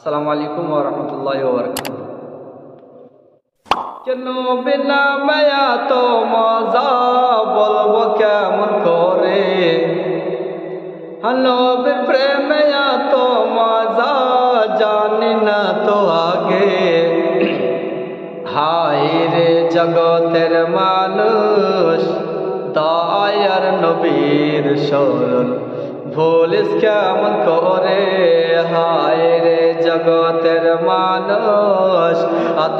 আসসালামু আলাইকুম ওয়া রাহমাতুল্লাহি ওয়া বারাকাতুহু কেন বিনা মায়া তো মজা বলব কেমন করে নবীর প্রেমে তো মজা জানি না তো আগে হায় রে জগতের মানুষ দয়ার নবীর শরণ ভুলিস কেমন করে জগতের মানুষ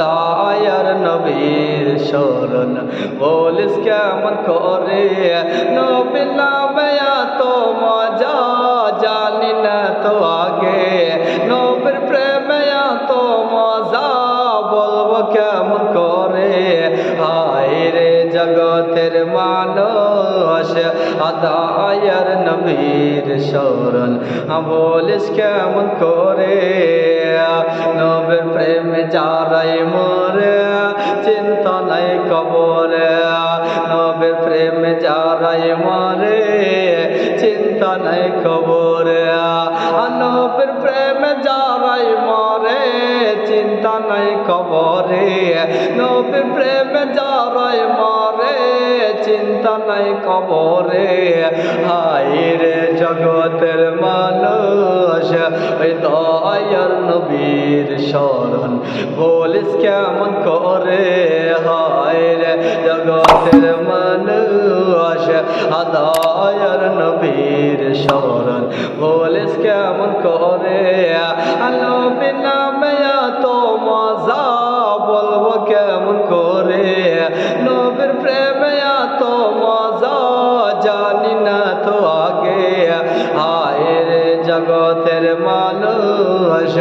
দয়ার নবীর শরণ বলিস কেমন করে? নবী নামে তো মজা, জানি না তো আগে। নবীর প্রেমে তো মজা, বলব কেমন করে মানুষ আদায়ের নবীর শরণ বলিস কেমন করে? নবীর প্রেমে যারাই মরে, চিন্তা নাই কবরে। নবীর প্রেমে যারাই মরে, চিন্তা নাই কবরে। নবীর প্রেমে যারাই মরে, চিন্তা নাই কবরে। নবীর প্রেমে যারাই মরে চিন্তা নাই কবরে। হায় রে জগতের মানুষ, ওই দয়ার নবীর শরণ বলিস কেমন করে? হায় রে জগতের মানুষ আদায়ার নবীর শরণ বলিস কেমন করে? জগতের মানুষ,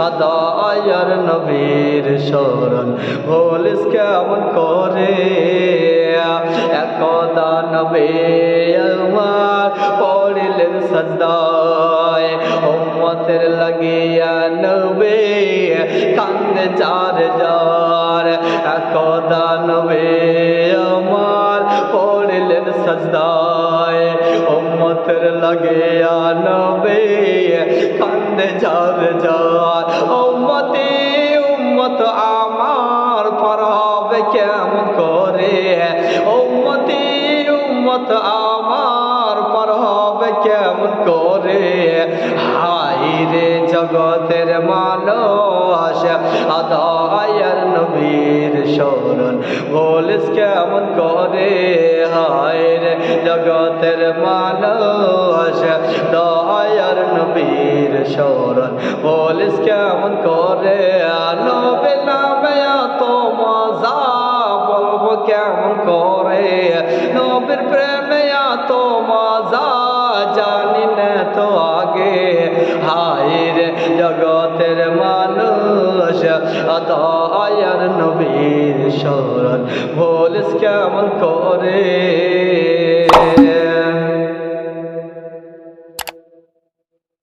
আদায়ার নবীর শরণ বলিস কেমন করে? একদা নবে আমার পড়িলেন সদায় উম্মতের লাগিয়া নবে কান্দে চার যার একদা নবে পড়িলেন সজদায়, উম্মতের লাগিয়া নবে কান্দে চার যার। উম্মতি, উম্মত আমার পর হবে কেমন করে? উম্মতি, উম্মত আমার পর হবে কেমন করে? হাই রে জগতের মানুষ, আদায়ের নবীর শরণ বলিস কেমন করে? হায় রে জগতের মানুষ, দয়ার নবীর শরণ বলিস কেমন করে? নবে নামে তো মজা, বলব কেমন করে? নবীর প্রেমে তো মজা, জানি না তো আগে। হায় রে জগতের মানুষ আদায়ার নবীর শরণ বলিস কেমন করে?